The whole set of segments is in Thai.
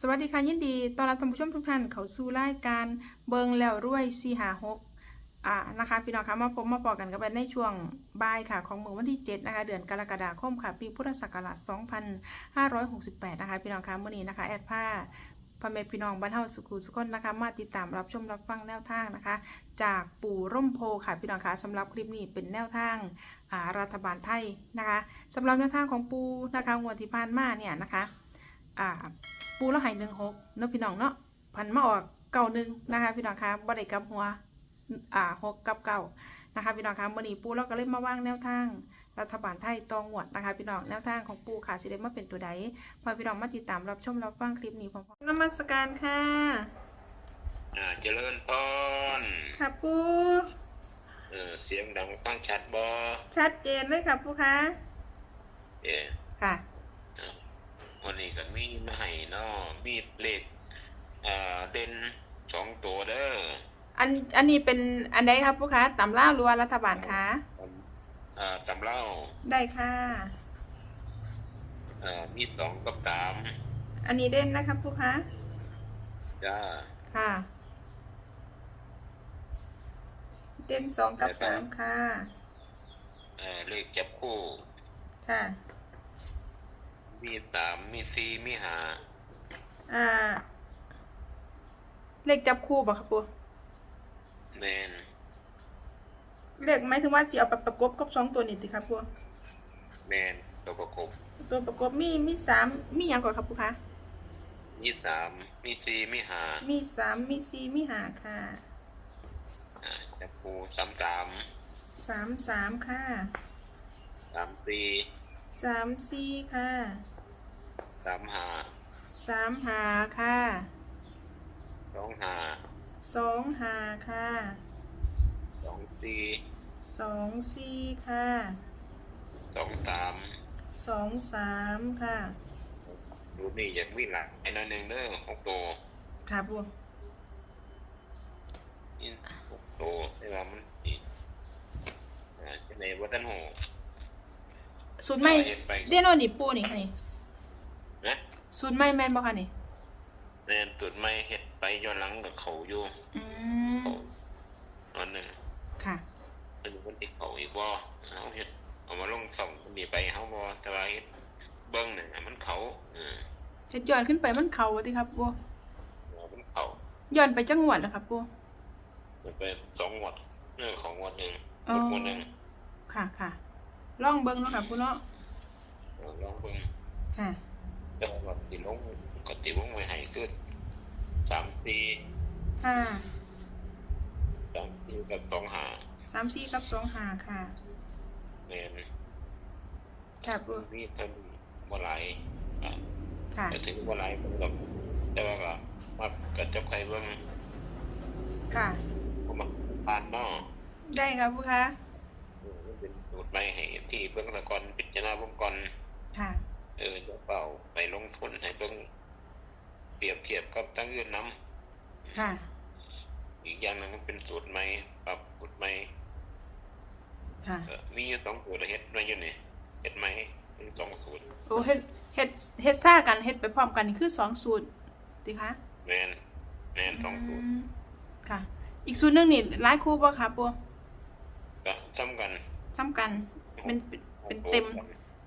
สวัสดีค่ะยินดีต้อนรับท่านผู้ชมทุกท่านเข้าสู่รายการเบิงแล้วรวยซีหาหกอ่านะคะพี่น้องคะมาพบมาปอกันกันไปในช่วงบ่ายค่ะของเมื่อวันที่ 7 นะคะ เดือนกรกฎาคมค่ะ ปีพุทธศักราช 2568 นะคะ พี่น้องคะมื้อนี้นะคะ แอดผ้าพ่อแม่พี่น้องบ้านเฮาสุขุสุขนนะคะ มาติดตามรับชมรับฟังแนวทางนะคะ จากปู่ร่มโพค่ะพี่น้องคะสำหรับคลิปนี้เป็นแนวทางารัฐบาลไทยนะคะสำหรับแนวทางของปูนะคะงวดที่ผ่านมาเนี่ยนะคะ อ่า ปูแล้วใหายหนึ่งหกเนาะพี่น้องเนาะพันมาออกเก่าหนึ่งนะคะพี่น้องคะบ่ได้กลับหัวอ่าหกกับเก่านะคะพี่น้องคะมื่อนี้ปูเราก็เลยมาวางแนวทาง รัฐบาลไทยตองหวดนะคะ พี่น้องแนวทางของปูค่ะสิได้มาเป็นตัวใดพอพี่น้องมาติดตามรับชมรับฟังคลิปนี้พร้อมๆนมัสการค่ะอ่าเจริญพรค่ะปูเออเสียงดังฟังชัดบอชัดเจนเลยค่ะปูคะเออค่ะ วันนี้ก็มีมาให้เนาะมีเลขอ่าเด่นสองตัวเด้ออันอันนี้เป็นอันใดครับปูคะตำล่าหรือว่ารัฐบาลคะอ่าตำเล่าได้ค่ะอ่ามีสองกับสามอันนี้เด่นนะครับปูคะจ้าค่ะ เด่นสองกับสามค่ะ เออเลขจับคู่ค่ะ มีสามมีสี่มีห้าอ่า เลขจับคู่บ่ครับปูแมนเลขหมายถึงว่าสิเอาไปประกบกับสองตัวนี่ติครับปูแมนตัวประกบตัวประกบมีมีสามมีหยังก่อนครับปูคะมีสามมีสี่มีห้ามีสามมีสี่มีห้าค่ะอ่าจับคู่สามสามสามสามค่ะสามสี่สามสี่ค่ะ สามห้าสามห้าค่ะสองห้าสองห้าค่ะสองสี่สองสี่ค่ะสองสามสองสามค่ะดูนี่อยากวิ่งหลักไอ้นั่นหนึ่งเด้อหกตัวค่ะปูนี่หกตัวได้ว่ามันอีกอ่าจะในวัดตันโหสูตรไม่เห็นไปเด่นอนนี่ปูนี่ค่ะนี่ นะสูตรไม่แม่นบ่ค่ะนี่แม่นตุดไม่เห็ดไปย้อนหลังกับเขาอยู่อืมเขาวันหนึ่งค่ะเป็นคนติดเขาอีกบ่เขาเห็ดเอามาลงส่องคนนี้ไปเขาบ่แต่ว่าเห็ดเบิ้งเนี่ยมันเขาเออเฮ็ดย้อนขึ้นไปมันเขาติครับปูมันเขาย้อนไปจังหวัดนะครับปูมันเป็นสองงวดเรื่องของงวดหนึ่งอ๋องวดหนึ่งค่ะค่ะลองเบิ่งเนาะค่ะปูเนาะเออลองเบิ้งค่ะ แต่ว่าติลงก็ติวงไว้ให้คือสามปีค่ะสามปีกับสองหาสามสี่กับสองห้าค่ะแม่นค่ะปูมีเพิ่นบ่หลายอะค่ะแต่ถึงบ่หลายเพิ่นก็แต่ว่าก็มากับเจ้าใครเบิ่งค่ะบ่มาผ่านเนาะได้ครับปูคะเออมันเป็นสูตรใหม่ให้ที่เบิ่งแตะก่อนพิจารณาเบิ่งก่อนค่ะ เออจะเป่าไปลงทุนให้เบิ่งเปรียบเทียบกับตั้งอื่นนํค่ะ อีกอย่างหนึงมันเป็นสูตรใหม่ปรับสูตรใหม่ค่ะเออมีอยู่สองสูตรเฮ็ดไว้อยู่นี่เฮ็ดใหม่เป็นสองสูตรโอ้เฮ็ดเฮ็ดเฮ็ดซ่ากันเฮ็ดไปพร้อมกันนี่คือสองสูตรติคะแม่นแม่นสองสูตรมค่ะ อีกสูตรหนึงนี่หลายคู่บ่ครับปูก็ซ้ำกันซ้ำกัน เป็นเป็นเป็นเต็ม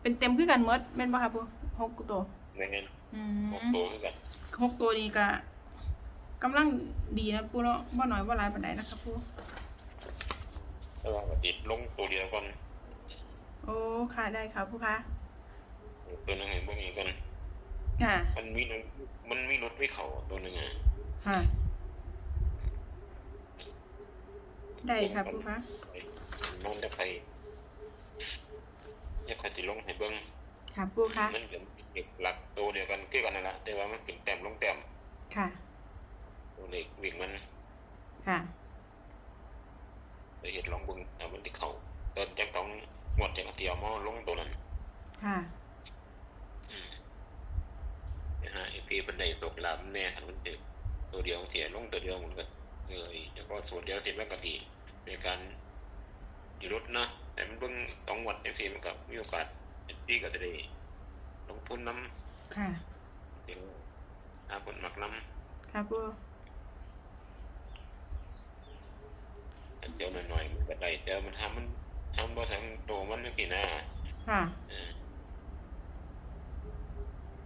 เป็นเต็มคือกันหมดแม่นบ่ครับปูหกตัวแม่นอืหกมตัวคือกันหกตัวนี้ก็กำลังดีนะปูเนาะบ่น้อยบ่หลายปานใดนะครับปูแต่ว่าก็ติดลงตัวเดียวก่อนโอ้ค่ะได้ครับปูคะตัวหนึงให้เบิ่งอีกก่อนค่ะ มันมีรถมันมีรถไม่เขาตัวหนึงอะค่ะ ได้ครับปูคะ มันจะไป อยากใครติลงให้เบิ่งค่ะปูคะมันเป็นเอกหลักตัวเดียวกันคือกันนั่นแหละแต่ว่ามันขึ้นแต้มลงแต้มค่ะตัวเลขวิ่งมัน ค่ะไปเห็นลองเบิ่งเอามันที่เขาเดินจากต้องหมดจากเตียวมาลงตัวนั้น ค่ะอืมนะฮะไอพีบันไดตกลามแน่คันมันเด็กตัวเดียวเสียลงตัวเดียวหมดกันเลยแล้วก็ส่วนเดียวที่มันกติในการ อยู่รถเนาะแต่มันเบิ่งต้องวัดในฟีมันกับมีโอกาสที่ก็จะได้ลงทุนน้ำค่ะเดี๋ยวหาคนมักน้ค่ะปูำเดี๋ยวหน่อยๆมันก็ได้เดี๋ยวมันทำมันทำบ่ทั้งตัวมันไม่กี่หน้าค่ะเออ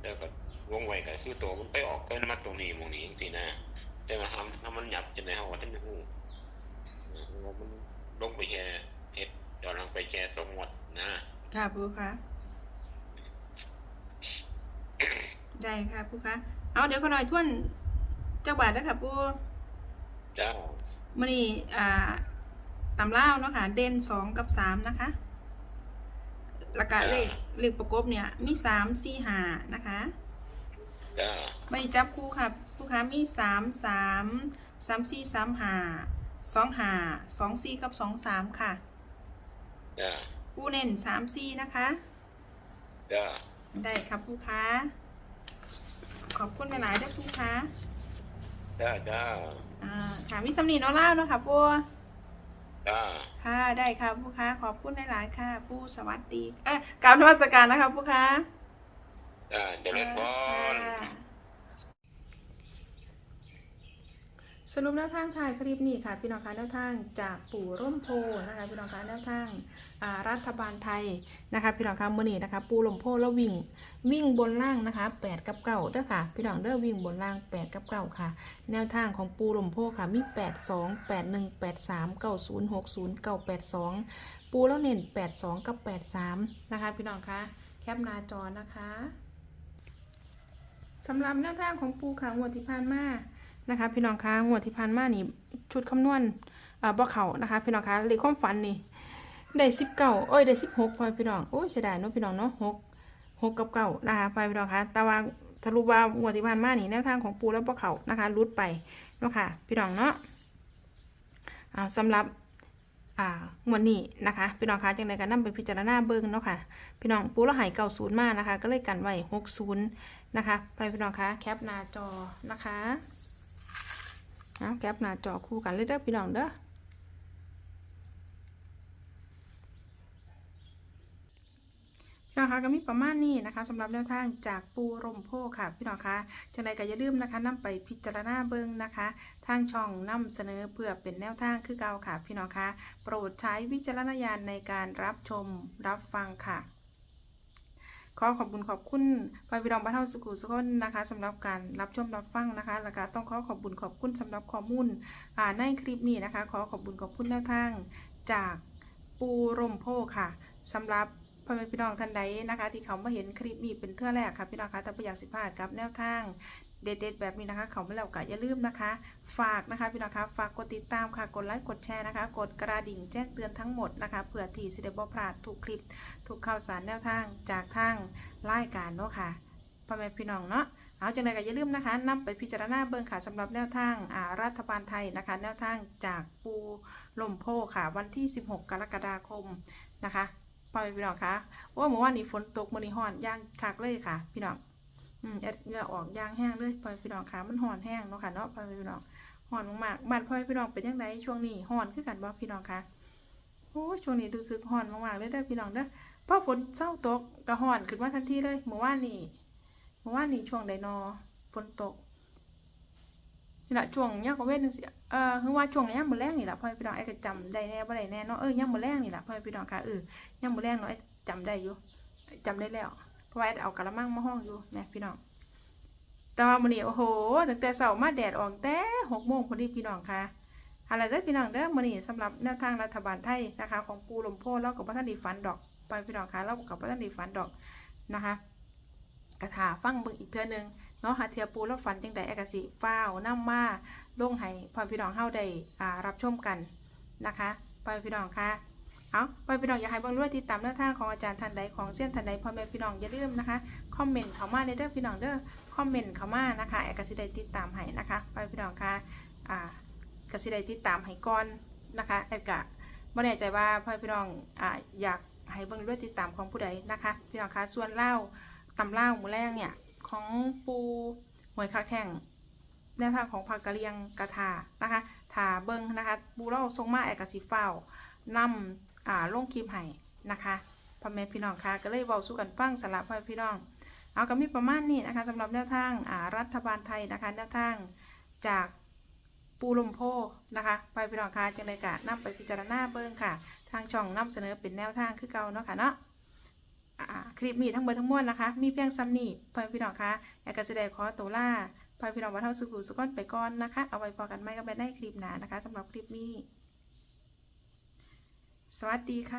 แล้วก็วงไว้ก็คือตัวมันไปออกต้นมาตรงนี้หมองนี้จริงๆนะแต่มาทำถ้ามันหยับจะในห้องว่าท่านจะหูเออว่ามันลงไปแช่ เฮ็ดเดี๋ยวลังไปแช่สมหมดนะ ค่ะปูค่ะได้ค่ะปูค่ะเอาเดี๋ยวขอหน่อยทวนเจ้าบาทนะคะปูเจ้ามื่อนี้อ่าตำเล่าวเนาะค่ะ เด่นสองกับสามนะคะแล้วก็เลขเลขประกบเนี่ย มีสามสี่ห้านะคะเจ้าไม่ได้จับคู่ค่ะคู่ค้ามีสามสามสามสี่สามห้าสองห้าสองสี่กับสองสามค่ะเจ้าผู้เน้นสามสี่นะคะเจ้าได้ครับผู้ค้า ขอบคุณหลายๆด้วยผู้ค้าเจ้าเจ้าอ่าค่ะมีสำนีเนาะเล่าเนาะค่ะปูเจ้าค่ะได้ค่ะผู้ค้า ขอบคุณหลายๆค่ะ ผู้สวัสดีเอ้ยกล่าวนมัสการนะคะผู้ค้าเจ้าเจริญพร สรุปแนวทางถ่ายคลิปนี้ค่ะพี่น้องคะแนวทางจากปู่ร่มโพนะคะพี่น้องคะแนวทางรัฐบาลไทยนะคะพี่น้องคะมื่อนี้นะคะ ปู่ร่มโพแล้ววิ่งวิ่งบนล่างนะคะ8กับเก้าเด้อค่ะพี่น้องเด้อวิ่งบนล่าง8กับเก้าค่ะ แนวทางของปู่ร่มโพค่ะมี 8 2 8 1 8 3 9 0 6 0 9 8 2 ปูแล้วเน้น8 2 กับ 8 3 นะคะพี่น้องคะแคปหน้าจอนะคะสำหรับแนวทางของปูค่ะงวดที่ผ่านมา นะคะ พี่น้องคะงวดที่ผ่านมานี่ชุดคำนวณอ่าบ่เขานะคะ พี่น้องคะเลขความฝันนี่ได้สิบเก้าเอ้ยได้สิบหกพอพี่น้องโอ้ยเสียดายเนาะพี่น้องเนาะหกหกกับเก้านะคะพอพี่น้องคะแต่ว่าสรุปว่างวดที่ผ่านมานี่แนวทางของปูแล้วบ่เขานะคะรุดไปเนาะค่ะพี่น้องเนาะอ่าสำหรับอ่างวดนี้นะคะ พี่น้องคะจังไดก็นำไปพิจารณาเบิ่งเนาะค่ะ พี่น้องปูแล้วหายเก่าศูนย์มานะคะ ก็เลยกันไว้หกศูนย์นะคะไปพี่น้องคะแคปหน้าจอนะคะ เอาแคปหน้าจอคู่กันเลยเด้อพี่น้องเด้อพี่น้องคะก็มีประมาณนี้นะคะสำหรับแนวทางจากปูร่มโพค่ะ พี่น้องคะจังไดก็อย่าลืมนะคะนำไปพิจารณาเบิ่งนะคะ ทางช่องนำเสนอเพื่อเป็นแนวทางคือเก่าค่ะ พี่น้องคะโปรดใช้วิจารณญาณในการรับชมรับฟังค่ะ ขอขอบคุณขอบคุณพระวิดองบ้านเฮาสุขุสุขนนะคะสำหรับการรับชมรับฟังนะคะแล้วก็ต้องขอขอบคุณขอบคุณสำหรับข้อมูลอ่าในคลิปนี้นะคะ ขอขอบคุณขอบคุณแนวทางจากปูร่มโพค่ะสำหรับพ่อแม่พี่น้องท่านใดนะคะ ที่เขามาเห็นคลิปนี้เป็นเทื่อแรกค่ะพี่น้องคะแต่ประหยัดสิพลาดกับแนวทาง เด็ดๆแบบนี้นะคะ เขามาแล้วก็อย่าลืมนะคะ ฝากนะคะพี่น้องคะฝากกดติดตามค่ะกดไลค์กดแชร์นะคะ กดกระดิ่งแจ้งเตือนทั้งหมดนะคะเผื่อที่สิเดบพลาดทุกคลิปทุกข่าวสารแนวทางจากทางรายการเนาะค่ะพ่อแม่พี่น้องเนาะเอาจังไดก็อย่าลืมนะคะนำไปพิจารณาเบิ่งค่ะสำหรับแนวทางอ่ารัฐบาลไทยนะคะ แนวทางจากปูลมโพค่ะ วันที่ 16 กรกฎาคมนะคะพ่อแม่พี่น้องคะว่าเมื่อวานนี้ฝนตกมื้อนี้ฮ้อนย่างคักเลยค่ะ พี่น้อง อืมแอดเหงื่อออกยางแห้งเลยพ่อแม่พี่น้องคะมันห่อนแห้งเนาะค่ะเนาะพ่อแม่พี่น้องห่อนมากๆบ้านพ่อพี่น้องเป็นยังไงช่วงนี้ห่อนคือกันบ่พี่น้องคะโอ้ช่วงนี้ดูซึกห่อนมากๆเลยเด้อพี่น้องเด้อพอฝนเศร้าตกก็ห่อนขึ้นมาทันทีเลยเมื่อวานนี้เมื่อวานนี้ช่วงใดนอฝนตกนี่แหละช่วงย่างกว่เว้นนึงสิเออคือว่าช่วงย่างมื้อแรงนี่แหละพ่อแม่พี่น้องไอ้ก็จำได้แน่บ่ได้แน่เนาะเออย่างมื้อแรงนี่แหละพ่อแม่พี่น้องค่ะเออย่างมื้อแรงเนาะไอ้จำได้อยู่จำได้แล้ว เพราะว่าเอากะละมังมาห้องอยู่แม่พี่น้อง แต่ว่ามื้อนี้โอ้โหตั้งแต่เช้ามาแดดออกแต่หกโมงพอดีพี่น้องค่ะอะไรเด้อพี่น้องเด้อมื้อนี้สำหรับแนวทางรัฐบาลไทยนะคะ ของปูลมโพเรากับพระท่านดีฝันดอกไปพี่น้องค่ะเรากับพระท่านดีฝันดอกนะคะกระถาฟังเบิ่งอีกเทื่อหนึงเนาะหาเทียปูแล้วฝันจังใดไอ้กสิฟ้าวนํมาลงให้พ่อพี่น้องเฮาได้อ่ารับชมกันนะคะไปพี่น้องค่ะ เอาไปพี่น้องอย่าให้เบิ่งรวยติดตามแนวทางของอาจารย์ท่านใดของเส้นท่านใดพ่อแม่พี่น้องอย่าลืมนะคะคอมเมนต์เข้ามาในเด้อพี่น้องเด้อคอมเมนต์เข้ามานะคะแอกสิได้ติดตามให้นะคะไปพี่น้องค่ะอ่ากสิได้ติดตามให้ก่อนนะคะแอกะไม่แน่ใจว่าพ่อพี่น้องอ่าอยากให้เบิ่งด้วยติดตามของผู้ใดนะคะ พี่น้องคะส่วนเล่าตำเล่าหมูแรงเนี่ยของปูหวยคาแข่งแนวทางของผักกะเลียงกระทานะคะถาเบิงนะคะปูเล่าทรงมาแอกสิเฝ้านำ อ่าลงคลิปให้นะคะพ่อแม่พี่น้องค่ะก็เลยเว้าสู้กันฟังสำหรับพ่อแม่พี่น้อง เอาก็มีประมาณนี้นะคะสำหรับแนวทางอ่ารัฐบาลไทยนะคะแนวทางจากปูลมโพนะคะไปพี่น้องคะจังเลยกะนำไปพิจารณาเบิ่งค่ะ ทางช่องนำเสนอเป็นแนวทางคือเก่าเนาะค่ะเนาะอ่าคลิปนี้ทั้งเบิดทั้งมวลนะคะ มีเพียงซ้ำนี่พ่อพี่น้องคะอยากจะแสดงขอตัวล่าพ่อพี่น้องว่าเท่าสุขุสุขอนไปก่อนนะคะ เอาไว้พอกันไหมก็ไปได้คลิปหนานะคะสำหรับคลิปนี้ สวัสดีค่ะ